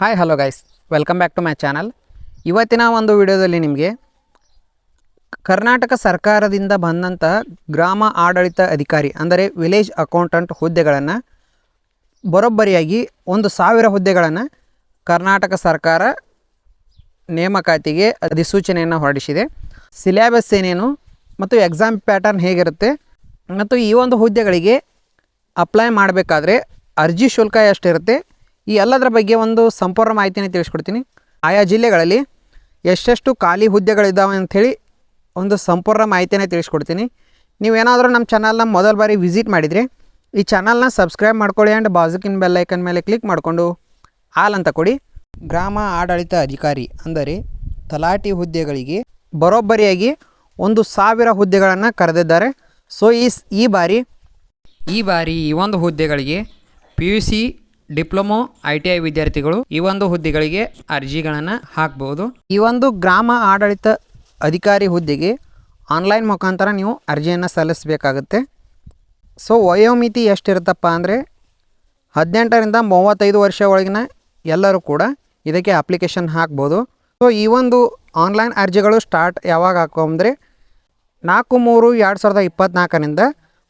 Hi hello guys welcome back to my channel ಇವತ್ತಿನ ಒಂದು ವಿಡಿಯೋದಲ್ಲಿ ನಿಮಗೆ ಕರ್ನಾಟಕ ಸರ್ಕಾರದಿಂದ ಬಂದಂಥ ಗ್ರಾಮ ಆಡಳಿತ ಅಧಿಕಾರಿ, ಅಂದರೆ ವಿಲೇಜ್ ಅಕೌಂಟೆಂಟ್ ಹುದ್ದೆಗಳನ್ನು, ಬರೋಬ್ಬರಿಯಾಗಿ ಒಂದು ಸಾವಿರ ಹುದ್ದೆಗಳನ್ನು ಕರ್ನಾಟಕ ಸರ್ಕಾರ ನೇಮಕಾತಿಗೆ ಅಧಿಸೂಚನೆಯನ್ನು ಹೊರಡಿಸಿದೆ. ಸಿಲೆಬಸ್ ಏನೇನು ಮತ್ತು ಎಕ್ಸಾಮ್ ಪ್ಯಾಟರ್ನ್ ಹೇಗಿರುತ್ತೆ ಮತ್ತು ಈ ಒಂದು ಹುದ್ದೆಗಳಿಗೆ ಅಪ್ಲೈ ಮಾಡಬೇಕಾದ್ರೆ ಅರ್ಜಿ ಶುಲ್ಕ ಎಷ್ಟಿರುತ್ತೆ ಈ ಎಲ್ಲದರ ಬಗ್ಗೆ ಒಂದು ಸಂಪೂರ್ಣ ಮಾಹಿತಿನೇ ತಿಳಿಸ್ಕೊಡ್ತೀನಿ. ಆಯಾ ಜಿಲ್ಲೆಗಳಲ್ಲಿ ಎಷ್ಟೆಷ್ಟು ಖಾಲಿ ಹುದ್ದೆಗಳಿದ್ದಾವೆ ಅಂಥೇಳಿ ಒಂದು ಸಂಪೂರ್ಣ ಮಾಹಿತಿನೇ ತಿಳಿಸ್ಕೊಡ್ತೀನಿ. ನೀವೇನಾದರೂ ನಮ್ಮ ಚಾನಲ್ನ ಮೊದಲ ಬಾರಿ ವಿಸಿಟ್ ಮಾಡಿದರೆ ಈ ಚಾನಲ್ನ ಸಬ್ಸ್ಕ್ರೈಬ್ ಮಾಡ್ಕೊಳ್ಳಿ ಆ್ಯಂಡ್ ಬಾಜುಕಿನ ಬೆಲ್ ಐಕನ್ ಮೇಲೆ ಕ್ಲಿಕ್ ಮಾಡಿಕೊಂಡು ಆಲ್ ಅಂತ ಕೊಡಿ. ಗ್ರಾಮ ಆಡಳಿತ ಅಧಿಕಾರಿ ಅಂದರೆ ತಲಾಟಿ ಹುದ್ದೆಗಳಿಗೆ ಬರೋಬ್ಬರಿಯಾಗಿ ಒಂದು ಸಾವಿರ ಹುದ್ದೆಗಳನ್ನು ಕರೆದಿದ್ದಾರೆ. ಸೊ ಈ ಈ ಬಾರಿ ಈ ಬಾರಿ ಈ ಒಂದು ಹುದ್ದೆಗಳಿಗೆ P U C diploma, I T I ವಿದ್ಯಾರ್ಥಿಗಳು ಈ ಒಂದು ಹುದ್ದೆಗಳಿಗೆ ಅರ್ಜಿಗಳನ್ನು ಹಾಕ್ಬೋದು. ಈ ಒಂದು ಗ್ರಾಮ ಆಡಳಿತ ಅಧಿಕಾರಿ ಹುದ್ದೆಗೆ ಆನ್ಲೈನ್ ಮುಖಾಂತರ ನೀವು ಅರ್ಜಿಯನ್ನು ಸಲ್ಲಿಸಬೇಕಾಗುತ್ತೆ. ಸೊ, ವಯೋಮಿತಿ ಎಷ್ಟಿರುತ್ತಪ್ಪ ಅಂದರೆ ಹದಿನೆಂಟರಿಂದ ಮೂವತ್ತೈದು ವರ್ಷ ಒಳಗಿನ ಎಲ್ಲರೂ ಕೂಡ ಇದಕ್ಕೆ ಅಪ್ಲಿಕೇಶನ್ ಹಾಕ್ಬೋದು. ಸೊ, ಈ ಒಂದು ಆನ್ಲೈನ್ ಅರ್ಜಿಗಳು ಸ್ಟಾರ್ಟ್ ಯಾವಾಗ ಹಾಕೊಂಡ್ರೆ ನಾಲ್ಕು ಮೂರು ಎರಡು ಸಾವಿರದ ಇಪ್ಪತ್ತ್ನಾಲ್ಕರಿಂದ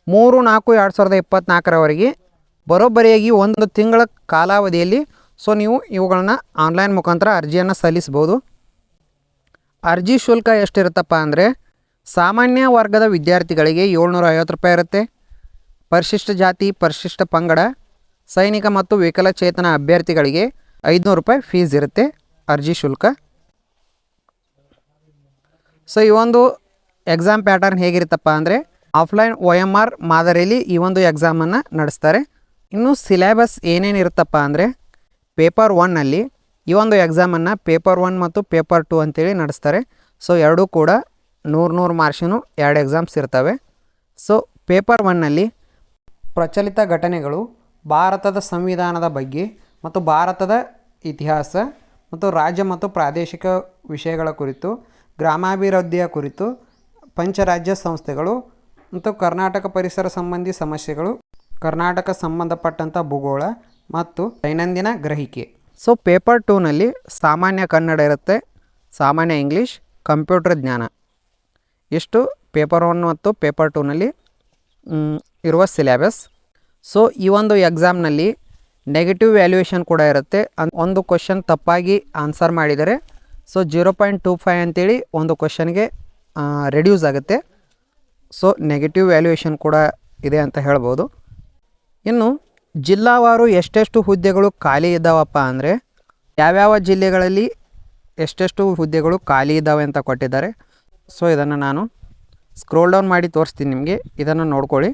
ಮೂರು ನಾಲ್ಕು ಎರಡು ಸಾವಿರದ ಇಪ್ಪತ್ತ್ನಾಲ್ಕರವರೆಗೆ ಬರೋಬ್ಬರಿಯಾಗಿ ಒಂದು ತಿಂಗಳ ಕಾಲಾವಧಿಯಲ್ಲಿ ಸೊ ನೀವು ಇವುಗಳನ್ನ ಆನ್ಲೈನ್ ಮುಖಾಂತರ ಅರ್ಜಿಯನ್ನು ಸಲ್ಲಿಸ್ಬೋದು ಅರ್ಜಿ ಶುಲ್ಕ ಎಷ್ಟಿರುತ್ತಪ್ಪ ಅಂದರೆ ಸಾಮಾನ್ಯ ವರ್ಗದ ವಿದ್ಯಾರ್ಥಿಗಳಿಗೆ ಏಳ್ನೂರ ಐವತ್ತು ರೂಪಾಯಿ ಇರುತ್ತೆ. ಪರಿಶಿಷ್ಟ ಜಾತಿ, ಪರಿಶಿಷ್ಟ ಪಂಗಡ, ಸೈನಿಕ ಮತ್ತು ವಿಕಲಚೇತನ ಅಭ್ಯರ್ಥಿಗಳಿಗೆ ಐದುನೂರು ರೂಪಾಯಿ ಫೀಸ್ ಇರುತ್ತೆ ಅರ್ಜಿ ಶುಲ್ಕ. ಸೊ ಈ ಒಂದು ಎಕ್ಸಾಮ್ ಪ್ಯಾಟರ್ನ್ ಹೇಗಿರುತ್ತಪ್ಪ ಅಂದರೆ ಆಫ್ಲೈನ್ ಒ ಎಂ ಆರ್ ಮಾದರಿಯಲ್ಲಿ ಈ ಒಂದು ಎಕ್ಸಾಮನ್ನು ನಡೆಸ್ತಾರೆ. ಇನ್ನು ಸಿಲೆಬಸ್ ಏನೇನು ಇರುತ್ತಪ್ಪ ಅಂದರೆ ಪೇಪರ್ ಒನ್ನಲ್ಲಿ ಈ ಒಂದು ಎಕ್ಸಾಮನ್ನು ಪೇಪರ್ ಒನ್ ಮತ್ತು ಪೇಪರ್ ಟು ಅಂತೇಳಿ ನಡೆಸ್ತಾರೆ. ಸೊ ಎರಡೂ ಕೂಡ ನೂರು ನೂರು ಮಾರ್ಕ್ಸಿನೂ ಎರಡು ಎಕ್ಸಾಮ್ಸ್ ಇರ್ತವೆ. ಸೊ ಪೇಪರ್ ಒನ್ನಲ್ಲಿ ಪ್ರಚಲಿತ ಘಟನೆಗಳು ಭಾರತದ ಸಂವಿಧಾನದ ಬಗ್ಗೆ ಮತ್ತು ಭಾರತದ ಇತಿಹಾಸ ಮತ್ತು ರಾಜ್ಯ ಮತ್ತು ಪ್ರಾದೇಶಿಕ ವಿಷಯಗಳ ಕುರಿತು, ಗ್ರಾಮಾಭಿವೃದ್ಧಿಯ ಕುರಿತು, ಪಂಚರಾಜ್ಯ ಸಂಸ್ಥೆಗಳು ಮತ್ತು ಕರ್ನಾಟಕ ಪರಿಸರ ಸಂಬಂಧಿ ಸಮಸ್ಯೆಗಳು ಕರ್ನಾಟಕ ಸಂಬಂಧಪಟ್ಟಂಥ ಭೂಗೋಳ ಮತ್ತು ದೈನಂದಿನ ಗ್ರಹಿಕೆ. ಸೊ ಪೇಪರ್ ಟೂನಲ್ಲಿ ಸಾಮಾನ್ಯ ಕನ್ನಡ ಇರುತ್ತೆ, ಸಾಮಾನ್ಯ ಇಂಗ್ಲೀಷ್ ಕಂಪ್ಯೂಟರ್ ಜ್ಞಾನ. ಇಷ್ಟು ಪೇಪರ್ ಒನ್ ಮತ್ತು ಪೇಪರ್ ಟೂನಲ್ಲಿ ಇರುವ ಸಿಲೆಬಸ್ ಸೊ ಈ ಒಂದು ಎಕ್ಸಾಮ್ನಲ್ಲಿ ನೆಗೆಟಿವ್ ವ್ಯಾಲ್ಯೂಯೇಷನ್ ಕೂಡ ಇರುತ್ತೆ. ಅನ್- ಒಂದು ಕ್ವಶನ್ ತಪ್ಪಾಗಿ ಆನ್ಸರ್ ಮಾಡಿದರೆ so zero point two five ಅಂತೇಳಿ ಒಂದು ಕ್ವಶನ್ಗೆ ರೆಡ್ಯೂಸ್ ಆಗುತ್ತೆ. ಸೊ ನೆಗೆಟಿವ್ ವ್ಯಾಲ್ಯೂಯೇಷನ್ ಕೂಡ ಇದೆ ಅಂತ ಹೇಳ್ಬೋದು. ಇನ್ನು ಜಿಲ್ಲಾವಾರು ಎಷ್ಟೆಷ್ಟು ಹುದ್ದೆಗಳು ಖಾಲಿ ಇದ್ದಾವಪ್ಪ ಅಂದರೆ ಯಾವ್ಯಾವ ಜಿಲ್ಲೆಗಳಲ್ಲಿ ಎಷ್ಟೆಷ್ಟು ಹುದ್ದೆಗಳು ಖಾಲಿ ಇದ್ದಾವೆ ಅಂತ ಕೊಟ್ಟಿದ್ದಾರೆ. ಸೊ ಇದನ್ನು ನಾನು ಸ್ಕ್ರೋಲ್ ಡೌನ್ ಮಾಡಿ ತೋರಿಸ್ತೀನಿ ನಿಮಗೆ. ಇದನ್ನು ನೋಡ್ಕೊಳ್ಳಿ.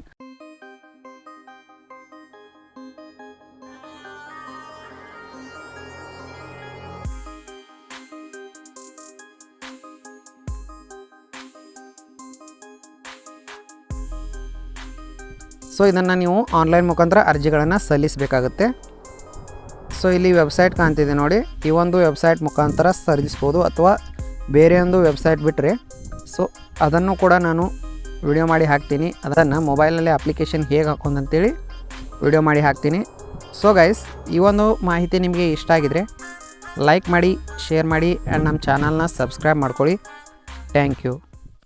ಸೊ ಇದನ್ನು ನೀವು ಆನ್ಲೈನ್ ಮುಖಾಂತರ ಅರ್ಜಿಗಳನ್ನು ಸಲ್ಲಿಸಬೇಕಾಗುತ್ತೆ. ಸೊ ಇಲ್ಲಿ ವೆಬ್ಸೈಟ್ ಕಾಣ್ತಿದೆ ನೋಡಿ. ಈ ಒಂದು ವೆಬ್ಸೈಟ್ ಮುಖಾಂತರ ಸಲ್ಲಿಸ್ಬೋದು ಅಥವಾ ಬೇರೆ ಒಂದು ವೆಬ್ಸೈಟ್ ಬಿಟ್ಟರೆ ಸೊ ಅದನ್ನು ಕೂಡ ನಾನು ವಿಡಿಯೋ ಮಾಡಿ ಹಾಕ್ತೀನಿ. ಅದನ್ನು ಮೊಬೈಲಲ್ಲಿ ಅಪ್ಲಿಕೇಶನ್ ಹೇಗೆ ಹಾಕೊಂಡು ಅಂತೇಳಿ ವಿಡಿಯೋ ಮಾಡಿ ಹಾಕ್ತೀನಿ. ಸೊ ಗೈಸ್ ಈ ಒಂದು ಮಾಹಿತಿ ನಿಮಗೆ ಇಷ್ಟ ಆಗಿದರೆ ಲೈಕ್ ಮಾಡಿ ಶೇರ್ ಮಾಡಿ ಆ್ಯಂಡ್ ನಮ್ಮ ಚಾನಲ್ನ ಸಬ್ಸ್ಕ್ರೈಬ್ ಮಾಡ್ಕೊಳ್ಳಿ. Thank you